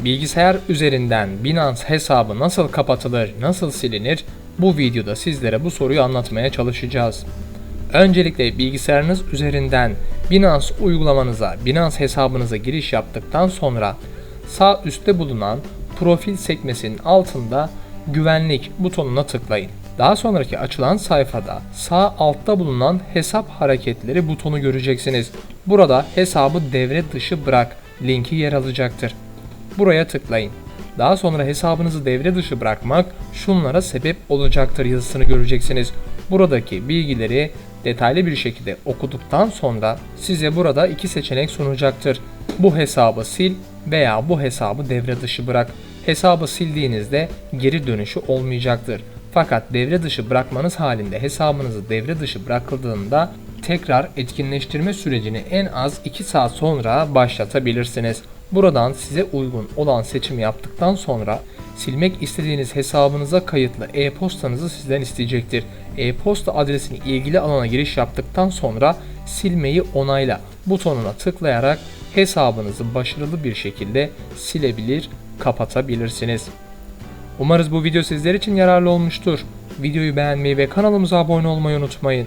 Bilgisayar üzerinden Binance hesabı nasıl kapatılır, nasıl silinir? Bu videoda sizlere bu soruyu anlatmaya çalışacağız. Öncelikle bilgisayarınız üzerinden Binance uygulamanıza, Binance hesabınıza giriş yaptıktan sonra sağ üstte bulunan profil sekmesinin altında güvenlik butonuna tıklayın. Daha sonraki açılan sayfada sağ altta bulunan hesap hareketleri butonu göreceksiniz. Burada hesabı devre dışı bırak linki yer alacaktır. Buraya tıklayın. Daha sonra hesabınızı devre dışı bırakmak şunlara sebep olacaktır yazısını göreceksiniz. Buradaki bilgileri detaylı bir şekilde okuduktan sonra size burada iki seçenek sunacaktır. Bu hesabı sil veya bu hesabı devre dışı bırak. Hesabı sildiğinizde geri dönüşü olmayacaktır. Fakat devre dışı bırakmanız halinde hesabınızı devre dışı bırakıldığında tekrar etkinleştirme sürecini en az 2 saat sonra başlatabilirsiniz. Buradan size uygun olan seçimi yaptıktan sonra silmek istediğiniz hesabınıza kayıtlı e-postanızı sizden isteyecektir. E-posta adresini ilgili alana giriş yaptıktan sonra silmeyi onayla butonuna tıklayarak hesabınızı başarılı bir şekilde silebilir, kapatabilirsiniz. Umarız bu video sizler için yararlı olmuştur. Videoyu beğenmeyi ve kanalımıza abone olmayı unutmayın.